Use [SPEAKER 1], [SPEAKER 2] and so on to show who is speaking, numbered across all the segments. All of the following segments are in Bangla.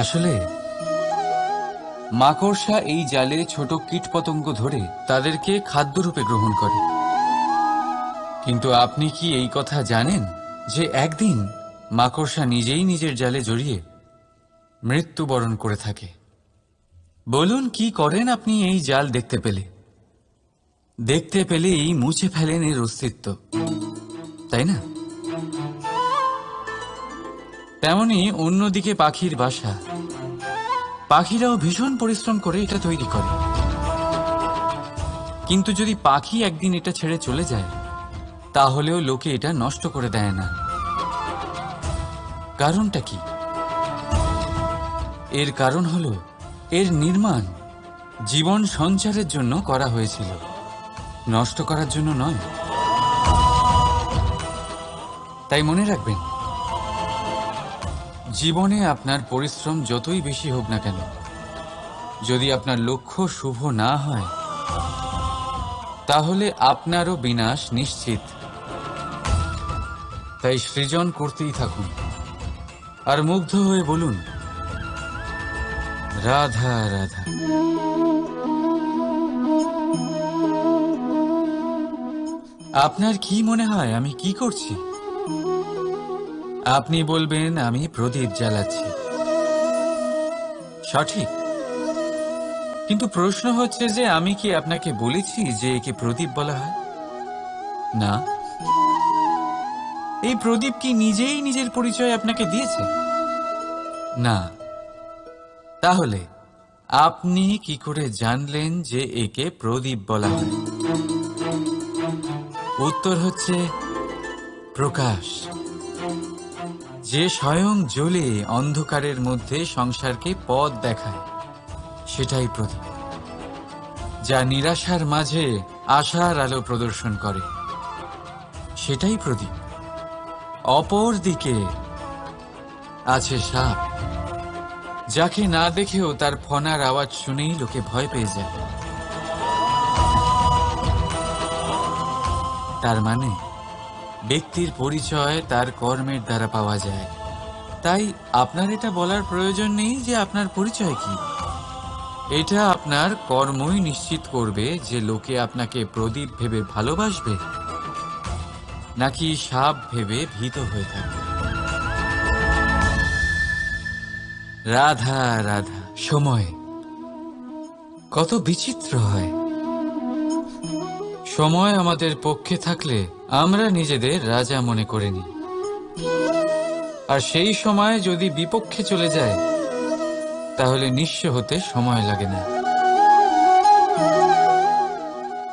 [SPEAKER 1] আসলে, মাকড়সা এই জালে ছোট কীটপতঙ্গ ধরে তাদেরকে খাদ্যরূপে গ্রহণ করে। কিন্তু আপনি কি এই কথা জানেন যে একদিন মাকড়সা নিজেই নিজের জালে জড়িয়ে মৃত্যুবরণ করে থাকে? বলুন, কি করেন আপনি এই জাল দেখতে পেলে? দেখতে পেলেই মুছে ফেলেন এর অস্তিত্ব, তাই না? তেমনি অন্যদিকে পাখির বাসা। পাখিরাও ভীষণ পরিশ্রম করে এটা তৈরি করে। কিন্তু যদি পাখি একদিন এটা ছেড়ে চলে যায়, তাহলেও লোকে এটা নষ্ট করে দেয় না। কারণটা কি? এর কারণ হল, এর নির্মাণ জীবন সঞ্চারের জন্য করা হয়েছিল। নষ্ট করার জন্য নয়। তাই মনে রাখবেন জীবনে আপনার পরিশ্রম যতই বেশি হোক না কেন, যদি আপনার লক্ষ্য শুভ না হয়, তাহলে আপনারও বিনাশ নিশ্চিত। তাই সৃজন করতেই থাকুন। আর মুগ্ধ হয়ে বলুন, রাধা রাধা। আপনার কি মনে হয় আমি কি করছি? আপনি বলবেন, আমি প্রদীপ জ্বালাচ্ছি। সঠিক। কিন্তু প্রশ্ন হচ্ছে যে, আমি কি আপনাকে বলেছি যে একে প্রদীপ বলা হয়? না। এই প্রদীপ কি নিজেই নিজের পরিচয় আপনাকে দিয়েছে? না। তাহলে, আপনি কি করে জানলেন যে একে প্রদীপ বলা হয়? উত্তর হচ্ছে, প্রকাশ। যে স্বয়ং জ্বলে অন্ধকারের মধ্যে সংসারকে পথ দেখায়, সেটাই প্রদীপ যা নিরাশার মাঝে আশার আলো প্রদর্শন করে। সেটাই প্রদীপ অপর দিকে আছে সাপ, যাকে না দেখেও তার ফনার আওয়াজ শুনেই লোকে ভয় পেয়ে যায়। তার মানে ব্যক্তির পরিচয় তার কর্মের দ্বারা পাওয়া যায়। তাই আপনার এটা বলার প্রয়োজন নেই যে আপনার পরিচয় কি। এটা আপনার কর্মই নিশ্চিত করবে যে লোকে আপনাকে প্রদীপ ভেবে ভালোবাসবে, নাকি সাপ ভেবে ভীত হয়ে থাকবে। রাধা রাধা, সময়। কত বিচিত্র হয়। সময় আমাদের পক্ষে থাকলে আমরা নিজেদের রাজা মনে করে নিই। আর সেই সময় যদি বিপক্ষে চলে যায়, তাহলে নিঃস্ব হতে সময় লাগে না।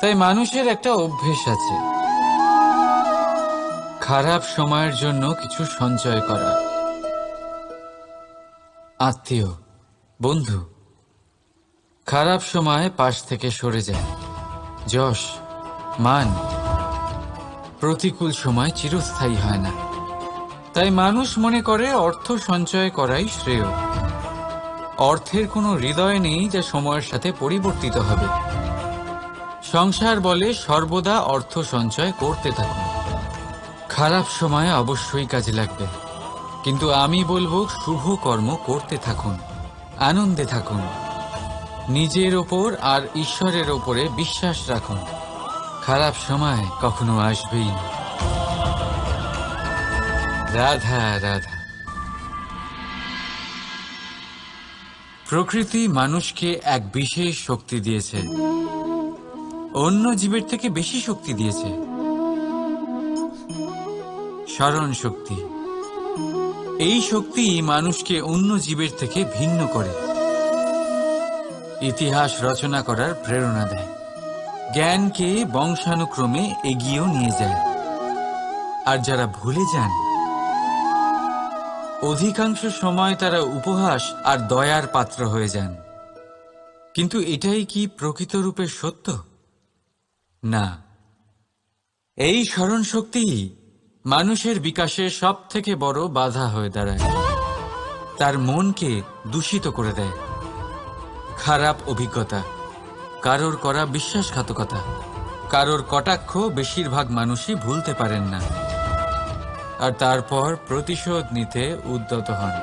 [SPEAKER 1] তাই মানুষের একটা অভ্যেস আছে। খারাপ সময়ের জন্য কিছু সঞ্চয় করা। আত্মীয়, বন্ধু, খারাপ সময় পাশ থেকে সরে যায়। যশ মান প্রতিকূল সময় চিরস্থায়ী হয় না। তাই মানুষ মনে করে অর্থ সঞ্চয় করাই শ্রেয়। অর্থের কোনো হৃদয় নেই যা সময়ের সাথে পরিবর্তিত হবে। সংসার বলে সর্বদা অর্থ সঞ্চয় করতে থাকুন। খারাপ সময় অবশ্যই কাজে লাগবে। কিন্তু আমি বলব, শুভ কর্ম করতে থাকুন, আনন্দে থাকুন। নিজের ওপর আর ঈশ্বরের ওপরে বিশ্বাস রাখুন। খারাপ সময় কখনো আসবেই না রাধা রাধা। প্রকৃতি মানুষকে এক বিশেষ শক্তি দিয়েছে। অন্য জীবের থেকে বেশি শক্তি দিয়েছে। স্মরণ শক্তি। এই শক্তি মানুষকে অন্য জীবের থেকে ভিন্ন করে। ইতিহাস রচনা করার প্রেরণা দেয়। জ্ঞানকে বংশানুক্রমে এগিয়েও নিয়ে যায়। আর যারা ভুলে যান, অধিকাংশ সময় তারা উপহাস আর দয়ার পাত্র হয়ে যান। কিন্তু এটাই কি প্রকৃত রূপে সত্য? না। এই স্মরণ শক্তি মানুষের বিকাশে সব থেকে বড় বাধা হয়ে দাঁড়ায়। তার মনকে দূষিত করে দেয়। খারাপ অভিজ্ঞতা। কারোর করা বিশ্বাসঘাতকতা। কারোর কটাক্ষ বেশিরভাগ মানুষই ভুলতে পারেন না। আর তারপর প্রতিশোধ নিতে উদ্যত হন।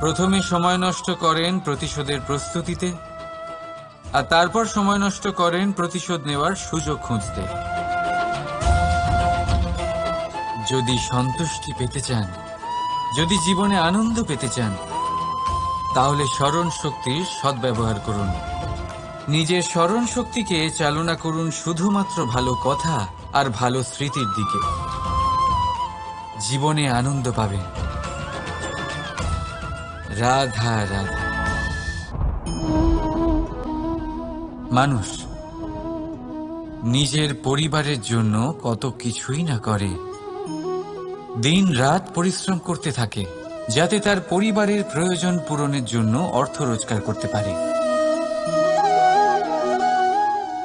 [SPEAKER 1] প্রথমে সময় নষ্ট করেন প্রতিশোধের প্রস্তুতিতে, আর তারপর সময় নষ্ট করেন প্রতিশোধ নেওয়ার সুযোগ খুঁজতে। যদি সন্তুষ্টি পেতে চান, যদি জীবনে আনন্দ পেতে চান, তাহলে স্মরণ শক্তির সদ্ব্যবহার করুন। নিজের স্মরণ শক্তিকে চালনা করুন শুধুমাত্র ভালো কথা আর ভালো স্মৃতির দিকে। জীবনে আনন্দ পাবেন। রাধা রাধা। মানুষ, নিজের পরিবারের জন্য কত কিছুই না করে। দিন রাত পরিশ্রম করতে থাকে, যাতে তার পরিবারের প্রয়োজন পূরণের জন্য অর্থ রোজগার করতে পারে।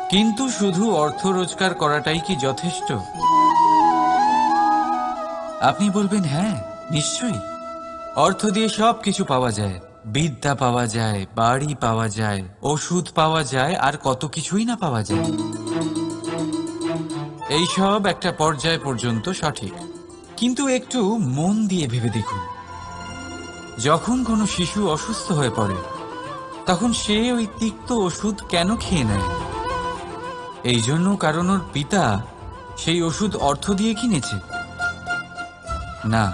[SPEAKER 1] কিন্তু শুধু অর্থ রোজগার করাটাই কি যথেষ্ট? আপনি বলবেন হ্যাঁ নিশ্চয়ই। অর্থ দিয়ে সব কিছু পাওয়া যায়। বিদ্যা পাওয়া যায়, বাড়ি পাওয়া যায়, ওষুধ পাওয়া যায়, আর কত কিছুই না পাওয়া যায়। এই সব একটা পর্যায় পর্যন্ত সঠিক। কিন্তু একটু মন দিয়ে ভেবে দেখুন। যখন কোনো শিশু অসুস্থ হয়ে পড়ে, তখন সে ওই তিক্ত ওষুধ কেন খেয়ে নেয়? এই জন্য কারণ ওর পিতা সেই ওষুধ অর্থ দিয়ে কিনেছে। না,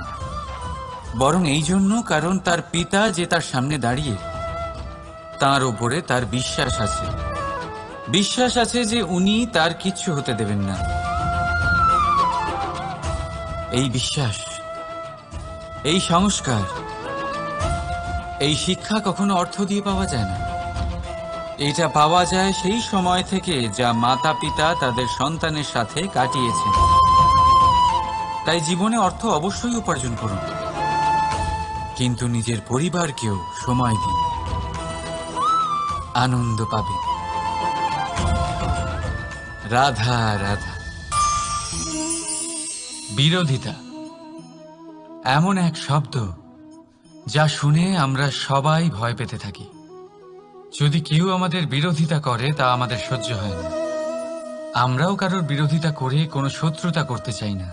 [SPEAKER 1] বরং এই জন্য কারণ তার পিতা যে তার সামনে দাঁড়িয়ে, তার ওপরে তার বিশ্বাস আছে। বিশ্বাস আছে যে উনি তার কিচ্ছু হতে দেবেন না। এই বিশ্বাস, এই সংস্কার, এই শিক্ষা কখনো অর্থ দিয়ে পাওয়া যায় না। এটা পাওয়া যায় সেই সময় থেকে যা মাতা পিতা তাদের সন্তানের সাথে কাটিয়েছেন। তাই জীবনে অর্থ অবশ্যই উপার্জন করুন। কিন্তু নিজের পরিবারকেও সময় দিন। আনন্দ পাবে রাধা রাধা। বিরোধিতা। এমন এক শব্দ যা শুনে আমরা সবাই ভয় পেতে থাকি। যদি কেউ আমাদের বিরোধিতা করে, তা আমাদের সহ্য হয় না। আমরাও কারোর বিরোধিতা করে কোনো শত্রুতা করতে চাই না।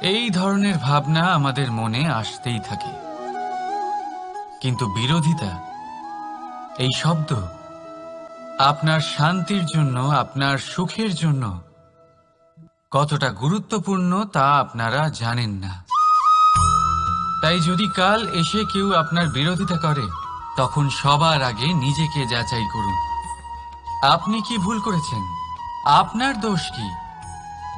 [SPEAKER 1] এই ধরনের ভাবনা আমাদের মনে আসতেই থাকে। কিন্তু বিরোধিতা, এই শব্দ, আপনার শান্তির জন্য, আপনার সুখের জন্য, কতটা গুরুত্বপূর্ণ তা আপনারা জানেন না। তাই যদি কাল এসে কেউ আপনার বিরোধিতা করে তখন সবার আগে নিজেকে যাচাই করুন। আপনি কি ভুল করেছেন? আপনার দোষ কি?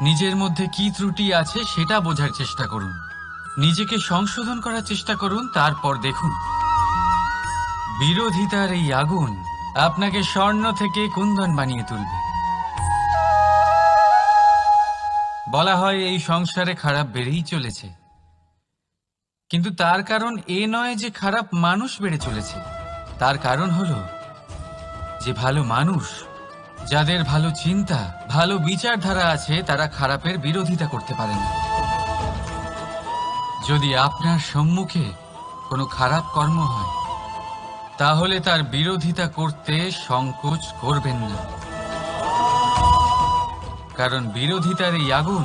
[SPEAKER 1] নিজের মধ্যে কি ত্রুটি আছে সেটা বোঝার চেষ্টা করুন। নিজেকে সংশোধন করার চেষ্টা করুন, তারপর দেখুন। বিরোধিতার এই আগুন আপনাকে স্বর্ণ থেকে কুন্দন বানিয়ে তুলবে। বলা হয় এই সংসারে খারাপ বেড়েই চলেছে। কিন্তু তার কারণ এ নয় যে খারাপ মানুষ বেড়ে চলেছে। তার কারণ হলো যে ভালো মানুষ, যাদের ভালো চিন্তা, ভালো বিচারধারা আছে, তারা খারাপের বিরোধিতা করতে পারে না। যদি আপনার সম্মুখে কোনো খারাপ কর্ম হয়, তাহলে তার বিরোধিতা করতে সংকোচ করবেন না। কারণ বিরোধিতার এই আগুন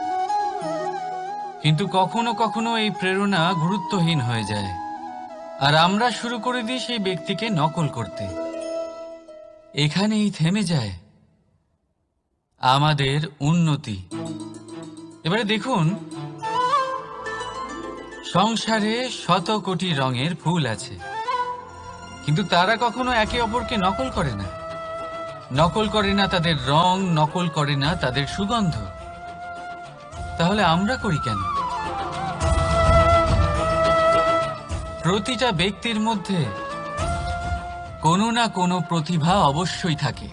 [SPEAKER 1] কিন্তু কখনো কখনো এই প্রেরণা গুরুত্বহীন হয়ে যায়। আর আমরা শুরু করে দিই সেই ব্যক্তিকে নকল করতে। এখানেই থেমে যায় আমাদের উন্নতি। এবারে দেখুন, সংসারে শত কোটি রঙের ফুল আছে, কিন্তু তারা কখনো একে অপরকে নকল করে না। নকল করে না তাদের রং, নকল করে না তাদের সুগন্ধ। তাহলে আমরা করি কেন? প্রতিটা ব্যক্তির মধ্যে কোনো না কোনো প্রতিভা অবশ্যই থাকে।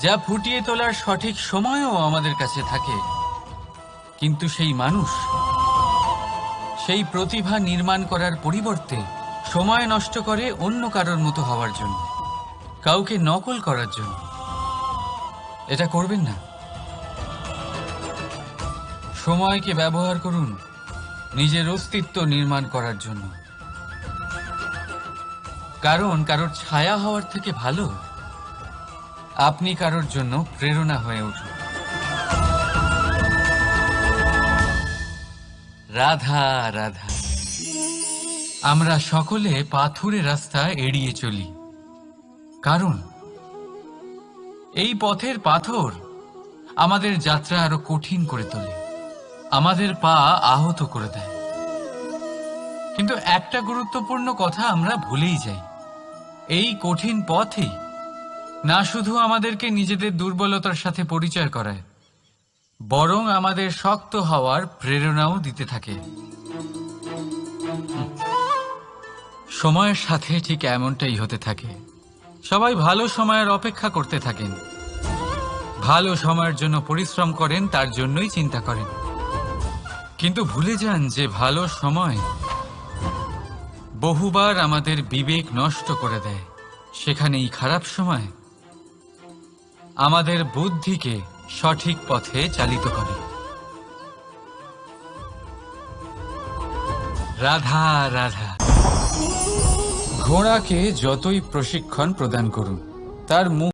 [SPEAKER 1] যা ফুটিয়ে তোলার সঠিক সময়ও আমাদের কাছে থাকে। কিন্তু সেই মানুষ, সেই প্রতিভা নির্মাণ করার পরিবর্তে সময় নষ্ট করে অন্য কারোর মতো হওয়ার জন্য, কাউকে নকল করার জন্য। এটা করবেন না। সময়কে ব্যবহার করুন নিজের অস্তিত্ব নির্মাণ করার জন্য। কারণ কারোর ছায়া হওয়ার থেকে ভালো। আপনি কারোর জন্য প্রেরণা হয়ে উঠুন। রাধা রাধা। আমরা সকলে পাথুরে রাস্তা এড়িয়ে চলি। কারণ এই পথের পাথর আমাদের যাত্রা আরও কঠিন করে তোলে। আমাদের পা আহত করে দেয়। কিন্তু একটা গুরুত্বপূর্ণ কথা আমরা ভুলেই যাই। এই কঠিন পথই না শুধু আমাদেরকে নিজেদের দুর্বলতার সাথে পরিচয় করায়, বরং আমাদের শক্ত হওয়ার প্রেরণাও দিতে থাকে। সময়ের সাথে ঠিক এমনটাই হতে থাকে। সবাই ভালো সময়ের অপেক্ষা করতে থাকেন। ভালো সময়ের জন্য পরিশ্রম করেন, তার জন্যই চিন্তা করেন। কিন্তু ভুলে যান যে ভালো সময় বহুবার আমাদের বিবেক নষ্ট করে দেয়। সেখানেই খারাপ সময়। আমাদের বুদ্ধিকে সঠিক পথে চালিত করে। রাধা রাধা। ঘোড়াকে যতই প্রশিক্ষণ প্রদান করুন তার মুখ